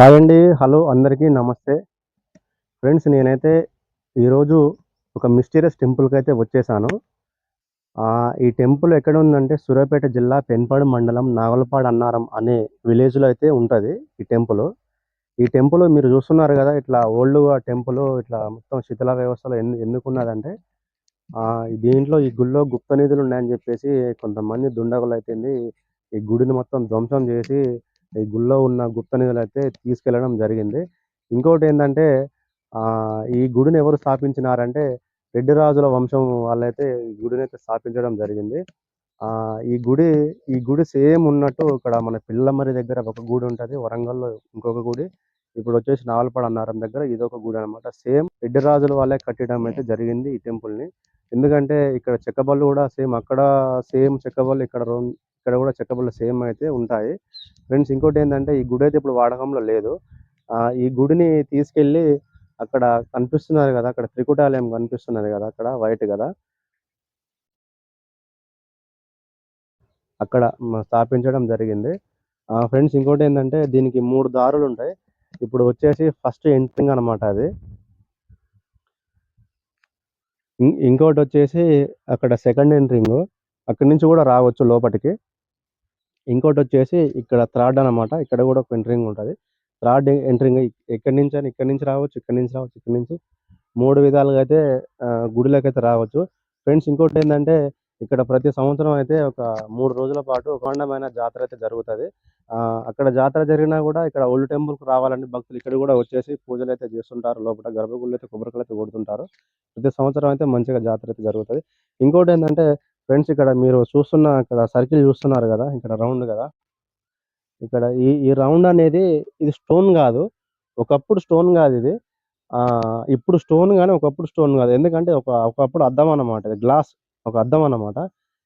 Hi అండి. Hello అందరికీ నమస్తే. ఫ్రెండ్స్ నేనైతే ఈరోజు ఒక మిస్టీరియస్ టెంపుల్కి అయితే వచ్చేసాను. ఆ, ఈ టెంపుల్ ఎక్కడ ఉందంటే సూర్యాపేట జిల్లా పెన్పాడు మండలం నాగలపాడు అన్నారం అనే విలేజ్లో అయితే ఉంటుంది ఈ టెంపుల్. ఈ టెంపుల్ మీరు చూస్తున్నారు కదా ఇట్లా ఓల్డ్గా టెంపుల్ ఇట్లా మొత్తం శిథిల వ్యవస్థలో ఎందు ఎందుకున్నదంటే దీంట్లో ఈ గుళ్ళో గుప్త నిధులు ఉన్నాయని చెప్పేసి కొంతమంది దుండగులు అయితే ఈ గుడిని మొత్తం ధ్వంసం చేసి ఈ గుళ్ళో ఉన్న గుప్త నిధులు అయితే తీసుకెళ్ళడం జరిగింది. ఇంకోటి ఏంటంటే ఆ ఈ గుడిని ఎవరు స్థాపించినారంటే రెడ్డి రాజుల వంశం వాళ్ళైతే ఈ గుడిని అయితే స్థాపించడం జరిగింది. ఆ ఈ గుడి ఈ గుడి సేమ్ ఉన్నట్టు ఇక్కడ మన పిల్లమరి దగ్గర ఒక గుడి ఉంటుంది వరంగల్లో ఇంకొక గుడి. ఇప్పుడు వచ్చేసి నావలపాడు అన్నారం దగ్గర ఇదొక గుడి అన్నమాట సేమ్ రెడ్డి రాజుల వాళ్ళే కట్టడం అయితే జరిగింది ఈ టెంపుల్ని ఎందుకంటే ఇక్కడ చెక్కబళ్ళు కూడా సేమ్ అక్కడ సేమ్ చెక్కబళ్ళు ఇక్కడ ఇక్కడ కూడా చెక్కబళ్ళు సేమ్ అయితే ఉంటాయి. ఫ్రెండ్స్ ఇంకోటి ఏంటంటే ఈ గుడి అయితే ఇప్పుడు వాడకంలో లేదు. ఈ గుడిని తీసుకెళ్ళి అక్కడ కనిపిస్తున్నారు కదా అక్కడ త్రికుటాలయం కనిపిస్తున్నది కదా అక్కడ వైట్ కదా. అక్కడ స్థాపించడం జరిగింది. ఆ ఫ్రెండ్స్ ఇంకోటి ఏంటంటే దీనికి మూడు దారులు ఉంటాయి. ఇప్పుడు వచ్చేసి ఫస్ట్ ఎంట్రింగ్ అనమాట అది. ఇంకోటి వచ్చేసి అక్కడ సెకండ్ ఎంట్రింగ్ అక్కడి నుంచి కూడా రావచ్చు లోపలికి ఇంకోటి వచ్చేసి ఇక్కడ థర్డ్ అన్నమాట. ఇక్కడ కూడా ఒక ఎంట్రింగ్ ఉంటుంది. థర్డ్ ఎంట్రింగ్ ఎక్కడి నుంచి అని ఇక్కడి నుంచి రావచ్చు ఇక్కడి నుంచి రావచ్చు ఇక్కడి నుంచి. మూడు విధాలుగా అయితే గుడిలోకి అయితే రావచ్చు. ఫ్రెండ్స్ ఇంకోటి ఏంటంటే ఇక్కడ ప్రతి సంవత్సరం అయితే ఒక మూడు రోజుల పాటు అఖండమైన జాతర అయితే జరుగుతుంది. ఆ, అక్కడ జాతర జరిగినా కూడా ఇక్కడ ఓల్డ్ టెంపుల్కు రావాలని భక్తులు ఇక్కడ కూడా వచ్చేసి పూజలు అయితే చేస్తుంటారు. లోపల గర్భగుళ్ళు అయితే కొబ్బరికలు అయితే కొడుతుంటారు. ప్రతి సంవత్సరం అయితే మంచిగా జాతర అయితే జరుగుతుంది. ఇంకోటి ఏంటంటే ఫ్రెండ్స్ ఇక్కడ మీరు చూస్తున్న ఇక్కడ సర్కిల్ చూస్తున్నారు కదా ఇక్కడ రౌండ్ కదా. ఇక్కడ ఈ ఈ రౌండ్ అనేది ఇది స్టోన్ కాదు. ఒకప్పుడు స్టోన్ కాదు ఇది. ఆ ఇప్పుడు స్టోన్ కానీ ఒకప్పుడు స్టోన్ కాదు. ఎందుకంటే ఒక ఒకప్పుడు అద్దం అన్నమాట ఇది. గ్లాస్. ఒక అద్దం అన్నమాట.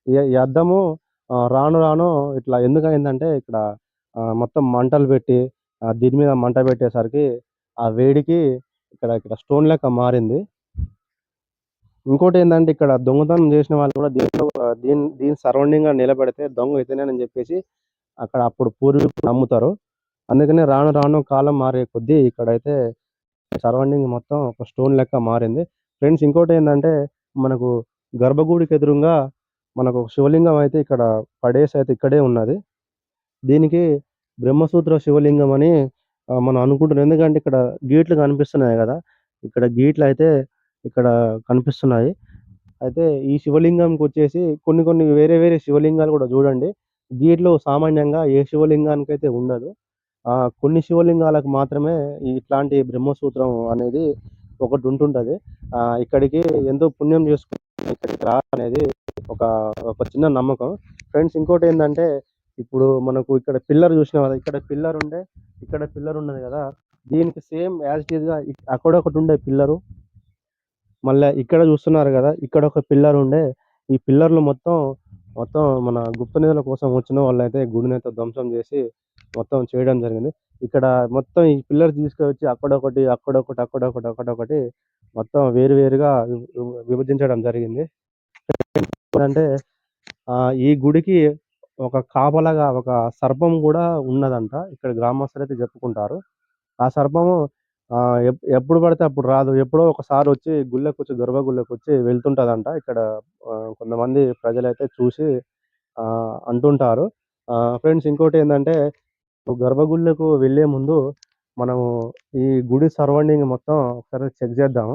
ఈ అర్థము అద్దము రాను రాను ఇట్లా ఎందుకు అయిందంటే ఇక్కడ మొత్తం మంటలు పెట్టి దీని మీద మంట పెట్టేసరికి ఆ వేడికి ఇక్కడ ఇక్కడ స్టోన్ లెక్క మారింది. ఇంకోటి ఏంటంటే ఇక్కడ దొంగతనం చేసిన వాళ్ళు కూడా దీంట్లో దీని దీని సరౌండింగ్గా నిలబెడితే దొంగ ఇతనేనని చెప్పేసి అక్కడ అప్పుడు పూర్వీకులు నమ్ముతారు. అందుకనే రాను రాను కాలం మారే కొద్దీ ఇక్కడైతే సరౌండింగ్ మొత్తం ఒక స్టోన్ లెక్క మారింది. ఫ్రెండ్స్ ఇంకోటి ఏంటంటే మనకు గర్భగుడికి ఎదురుగా మనకు శివలింగం అయితే ఇక్కడ పడేసి అయితే ఇక్కడే ఉన్నది. దీనికి బ్రహ్మసూత్ర శివలింగం అని మనం అనుకుంటున్నాం. ఎందుకంటే ఇక్కడ గీట్లు కనిపిస్తున్నాయి కదా. ఇక్కడ గీట్లు అయితే ఇక్కడ కనిపిస్తున్నాయి. అయితే ఈ శివలింగంకి వచ్చేసి కొన్ని కొన్ని వేరే వేరే శివలింగాలు కూడా చూడండి. గీట్లో సామాన్యంగా ఏ శివలింగానికి అయితే ఉండదు కొన్ని శివలింగాలకు మాత్రమే ఇట్లాంటి బ్రహ్మసూత్రం అనేది ఒకటి ఉంటుంటుంది. ఇక్కడికి ఎంతో పుణ్యం చేసుకుని ఇక్కడికి రావాలనేది ఒక ఒక చిన్న నమ్మకం. ఫ్రెండ్స్ ఇంకోటి ఏంటంటే ఇప్పుడు మనకు ఇక్కడ పిల్లర్ చూసిన కదా ఇక్కడ పిల్లర్ ఉండే ఇక్కడ పిల్లర్ ఉన్నది కదా దీనికి సేమ్ యాజ్ ఇట్గా అక్కడ ఒకటి ఉండే పిల్లరు. మళ్ళీ ఇక్కడ చూస్తున్నారు కదా ఇక్కడ ఒక పిల్లర్ ఉండే. ఈ పిల్లర్లు మొత్తం మొత్తం మన గుప్త నిధుల కోసం వచ్చిన వాళ్ళైతే గుడిని అయితే ధ్వంసం చేసి మొత్తం చేయడం జరిగింది. ఇక్కడ మొత్తం ఈ పిల్లర్ తీసుకొచ్చి అక్కడొకటి అక్కడొకటి అక్కడొకటి అక్కడొకటి మొత్తం వేరు వేరుగా విభజించడం జరిగింది. అంటే ఆ ఈ గుడికి ఒక కాపలాగా ఒక సర్పం కూడా ఉన్నదంట. ఇక్కడ గ్రామస్తులు అయితే చెప్పుకుంటారు. ఆ సర్పము ఎప్పుడు పడితే అప్పుడు రాదు. ఎప్పుడో ఒకసారి వచ్చి గుళ్ళకు వచ్చి గర్భగుళ్ళకి వచ్చి వెళ్తుంటదంట. ఇక్కడ కొంతమంది ప్రజలైతే చూసి ఆ అంటుంటారు. ఫ్రెండ్స్ ఇంకోటి ఏంటంటే గర్భగుళ్ళకు వెళ్ళే ముందు మనము ఈ గుడి సరౌండింగ్ మొత్తం ఒకసారి చెక్ చేద్దాము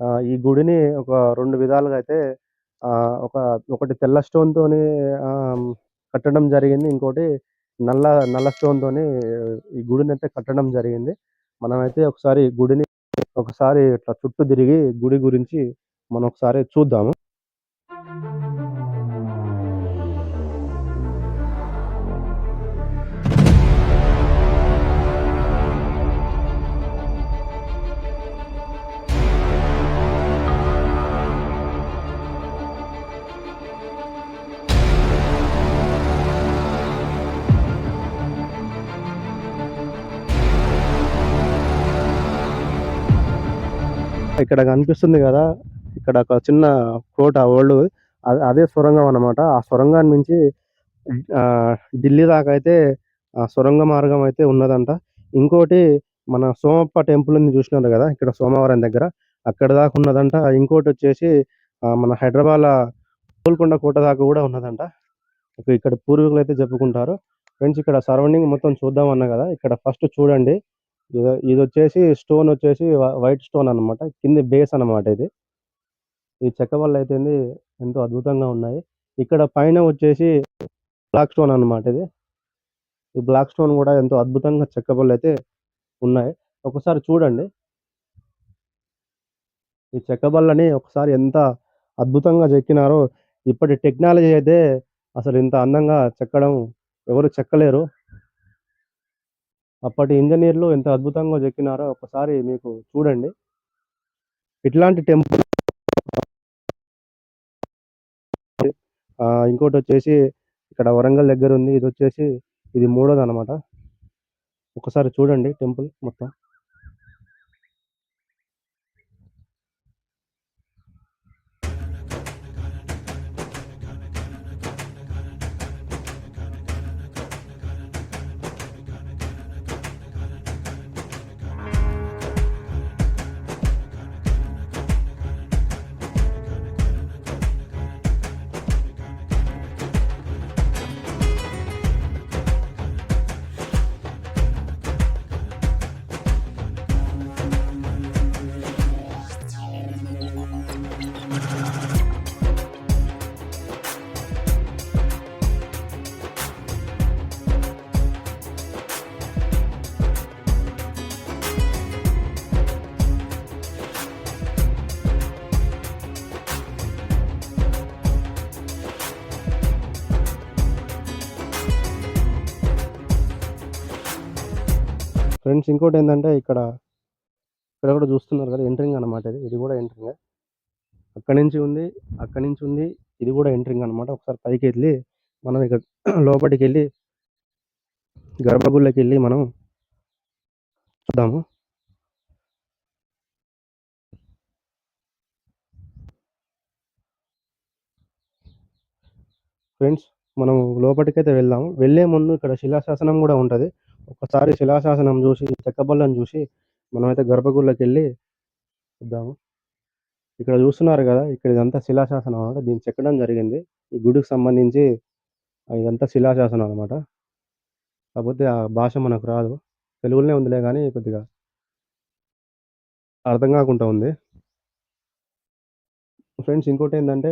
ఆ, ఈ గుడిని ఒక రెండు విధాలుగా అయితే ఆ, ఒక ఒకటి తెల్ల స్టోన్ తోని ఆ, కట్టడం జరిగింది. ఇంకోటి నల్ల నల్ల స్టోన్ తోని ఈ గుడిని అయితే కట్టడం జరిగింది. మనమైతే ఒకసారి గుడిని ఒకసారి ఇట్లా చుట్టూ తిరిగి గుడి గురించి మనం ఒకసారి చూద్దాము. ఇక్కడ కనిపిస్తుంది కదా ఇక్కడ ఒక చిన్న కోట ఓల్డ్ అదే సొరంగం అన్నమాట. ఆ సొరంగాన్ని మించి ఆ, ఢిల్లీ దాకా అయితే ఆ సొరంగ మార్గం అయితే ఉన్నదంట. ఇంకోటి మన సోమప్ప టెంపుల్ని చూసినారు కదా ఇక్కడ సోమవారం దగ్గర. అక్కడ దాకా ఉన్నదంట. ఇంకోటి వచ్చేసి మన హైదరాబాద్ గోల్కొండ కోట దాకా కూడా ఉన్నదంట. ఇక్కడ పూర్వీకులు అయితే చెప్పుకుంటారు. ఫ్రెండ్స్ ఇక్కడ సరౌండింగ్ మొత్తం చూద్దాం అన్నా కదా ఇక్కడ ఫస్ట్ చూడండి. ఇది ఇది వచ్చేసి స్టోన్ వచ్చేసి వైట్ స్టోన్ అన్నమాట. కింద బేస్ అన్నమాట ఇది. ఈ చెక్క వల్ల అయితే ఎంతో అద్భుతంగా ఉన్నాయి. ఇక్కడ పైన వచ్చేసి బ్లాక్ స్టోన్ అన్నమాట ఇది. ఈ బ్లాక్ స్టోన్ కూడా ఎంతో అద్భుతంగా చెక్క బళ్ళు అయితే ఉన్నాయి. ఒకసారి చూడండి. ఈ చెక్క బళ్ళని ఒకసారి ఎంత అద్భుతంగా చెక్కినారో. ఇప్పటి టెక్నాలజీ అయితే అసలు ఇంత అందంగా చెక్కడం ఎవరు చెక్కలేరు. అప్పటి ఇంజనీర్లు ఎంత అద్భుతంగా చెక్కినారో ఒకసారి మీకు చూడండి. ఇట్లాంటి టెంపుల్ ఇంకోటి వచ్చేసి ఇక్కడ వరంగల్ దగ్గర ఉంది. ఇది వచ్చేసి ఇది మూడోది అనమాట ఒకసారి చూడండి టెంపుల్ మొత్తం. ఫ్రెండ్స్ ఇంకోటి ఏంటంటే ఇక్కడ ఇక్కడ కూడా చూస్తున్నారు కదా ఎంట్రింగ్ అన్నమాట ఇది. ఇది కూడా ఎంట్రింగ్. అక్కడి నుంచి ఉంది అక్కడి నుంచి ఉంది ఇది కూడా ఎంట్రింగ్ అన్నమాట. ఒకసారి పైకి వెళ్ళి మనం ఇక్కడ లోపలికి వెళ్ళి గర్భగుళ్ళకి వెళ్ళి మనం చూద్దాము. ఫ్రెండ్స్ మనం లోపలికైతే వెళ్దాము. వెళ్ళే ముందు ఇక్కడ శిలాశాసనం కూడా ఉంటుంది. ఒకసారి శిలాశాసనం చూసి చెక్కబల్లను చూసి మనమైతే గర్భగుడిలోకి వెళ్ళి చూద్దాము. ఇక్కడ చూస్తున్నారు కదా ఇక్కడ ఇదంతా శిలాశాసనం అనమాట దీన్ని చెక్కడం జరిగింది. ఈ గుడికి సంబంధించి ఇదంతా శిలాశాసనం అనమాట కాకపోతే ఆ భాష మనకు రాదు. తెలుగులోనే ఉందిలే కానీ కొద్దిగా అర్థం కాకుండా ఉంది. ఫ్రెండ్స్ ఇంకోటి ఏంటంటే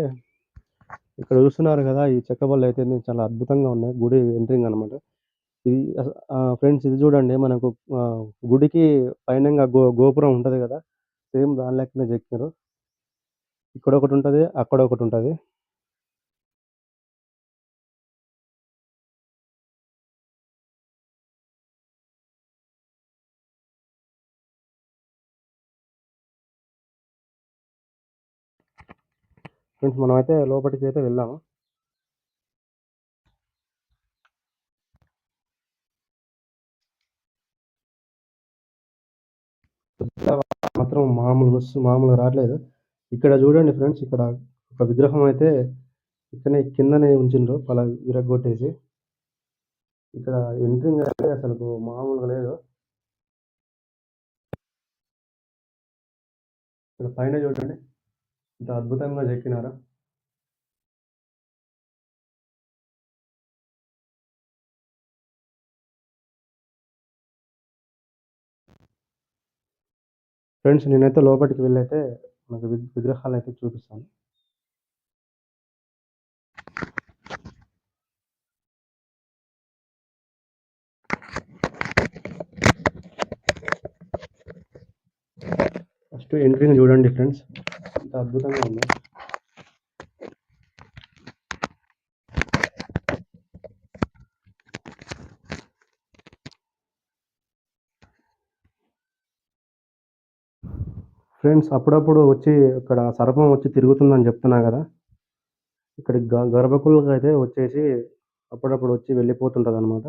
ఇక్కడ చూస్తున్నారు కదా ఈ చెక్క బళ్ళు అయితే చాలా అద్భుతంగా ఉన్నాయి. గుడి ఎంట్రింగ్ అన్నమాట. ఇది ఫ్రెండ్స్ ఇది చూడండి మనకు గుడికి పైన గో గోపురం ఉంటుంది కదా సేమ్ దాని లెక్కనే చెక్కారు ఇక్కడ ఒకటి ఉంటుంది అక్కడ ఒకటి ఉంటుంది. ఫ్రెండ్స్ మనం అయితే లోపలికి అయితే వెళ్ళాము. మామూలు మామూలుగా రావట్లేదు ఇక్కడ చూడండి ఫ్రెండ్స్ ఇక్కడ ఒక విగ్రహం అయితే ఇక్కడనే కిందనే ఉంచిండ్రు అలా విరగొట్టేసి ఇక్కడ ఎంట్రింగ్ అయితే అసలు మామూలుగా లేదు. ఇక్కడ పైన చూడండి ఇంత అద్భుతంగా చెక్కినారా. ఫ్రెండ్స్ నేనైతే లోపలికి వెళ్ళైతే మనకు విగ్రహాలు అయితే చూపిస్తాను. ఫస్ట్ ఎంట్రింగ్ చూడండి ఫ్రెండ్స్. ఇంత అద్భుతంగా ఉంది. ఫ్రెండ్స్ అప్పుడప్పుడు వచ్చి ఇక్కడ సర్పం వచ్చి తిరుగుతుందని చెప్తున్నా కదా. ఇక్కడ గ- అయితే వచ్చేసి అప్పుడప్పుడు వచ్చి వెళ్ళిపోతుంటుంది అనమాట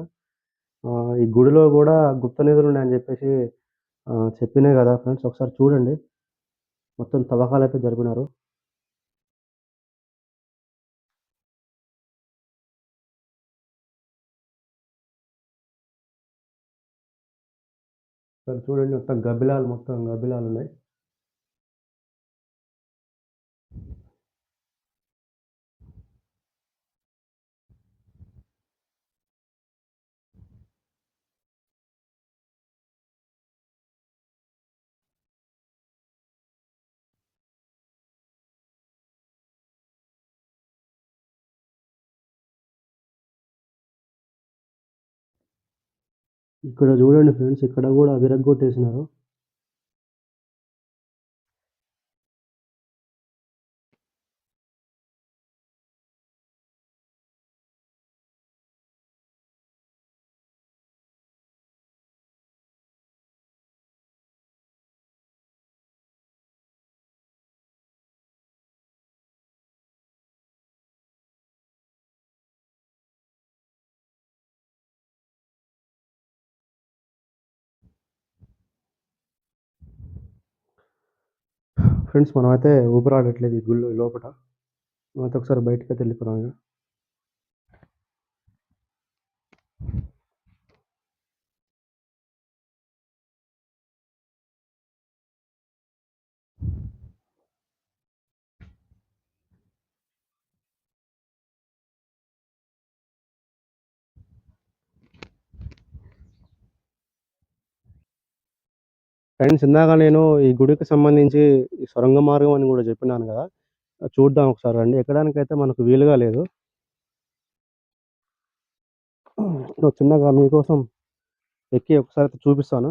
ఈ గుడిలో కూడా గుప్త నిధులు ఉన్నాయని చెప్పేసి చెప్పినే కదా ఫ్రెండ్స్. ఒకసారి చూడండి. మొత్తం తవ్వకాలు అయితే జరిపినారు. ఇక్కడ చూడండి మొత్తం గబ్బిలాలు మొత్తం గబ్బిలాలు ఉన్నాయి. ఇక్కడ చూడండి ఫ్రెండ్స్ ఇక్కడ కూడా విరగ్గొట్టేసినారు. ఫ్రెండ్స్ మనమైతే ఊపిరాడట్లేదు ఈ గుళ్ళు లోపల మనమైతే ఒకసారి బయటకైతే వెళ్ళిపోదాం ఫ్రెండ్స్ ఇందాక నేను ఈ గుడికి సంబంధించి ఈ సొరంగ మార్గం అని కూడా చెప్పినాను కదా చూద్దాం ఒకసారి రండి. ఎక్కడానికైతే మనకు వీలుగా లేదు. చిన్నగా మీకోసం ఎక్కి ఒకసారి అయితే చూపిస్తాను.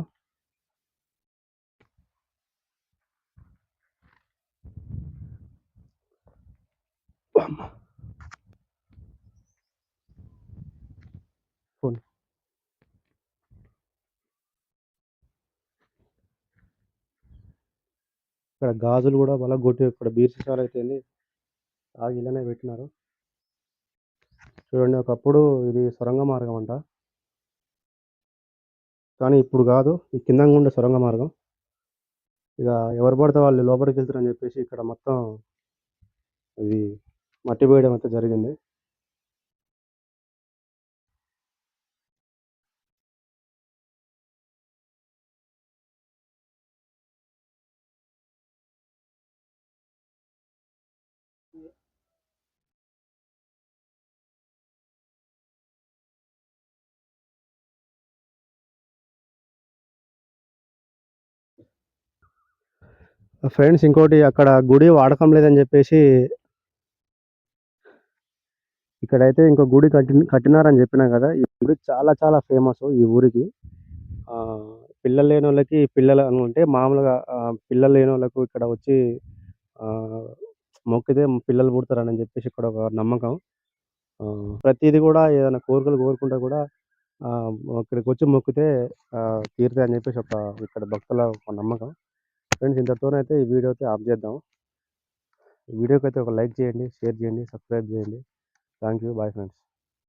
ఇక్కడ గాజులు కూడా బాగా కొట్టి ఇక్కడ బీర్స్ సీసాలు అయితే ఆగి ఇలానే పెట్టినారు. చూడండి ఒకప్పుడు ఇది సొరంగ మార్గం అంట. కానీ ఇప్పుడు కాదు ఈ కింద ఉండే సొరంగ మార్గం. ఇక ఎవరు పడితే వాళ్ళు లోపలికి వెళ్తారని చెప్పేసి ఇక్కడ మొత్తం ఇది మట్టి వేయడం అయితే జరిగింది. ఫ్రెండ్స్ ఇంకోటి అక్కడ గుడి వాడకం లేదని చెప్పేసి ఇక్కడైతే ఇంకో గుడి కట్టి కట్టినారని చెప్పినా కదా ఈ గుడి చాలా చాలా ఫేమస్ ఈ ఊరికి. ఆ, పిల్లలు లేని వాళ్ళకి పిల్లలు అనుకుంటే మామూలుగా పిల్లలు లేని వాళ్ళకు ఇక్కడ వచ్చి ఆ, మొక్కితే పిల్లలు పుడతారని చెప్పేసి ఇక్కడ ఒక నమ్మకం. ఆ, ప్రతిదీ కూడా ఏదైనా కోరికలు కోరుకుంటే కూడా ఇక్కడికి వచ్చి మొక్కితే ఆ, తీరుతాయి అని చెప్పేసి ఒక ఇక్కడ భక్తుల ఒక నమ్మకం. ఫ్రెండ్స్ ఇంతతోనైతే ఈ వీడియో అయితే ఆఫ్ చేద్దాం ఈ వీడియోకి అయితే ఒక లైక్ చేయండి షేర్ చేయండి సబ్స్క్రైబ్ చేయండి. Thank you bye friends.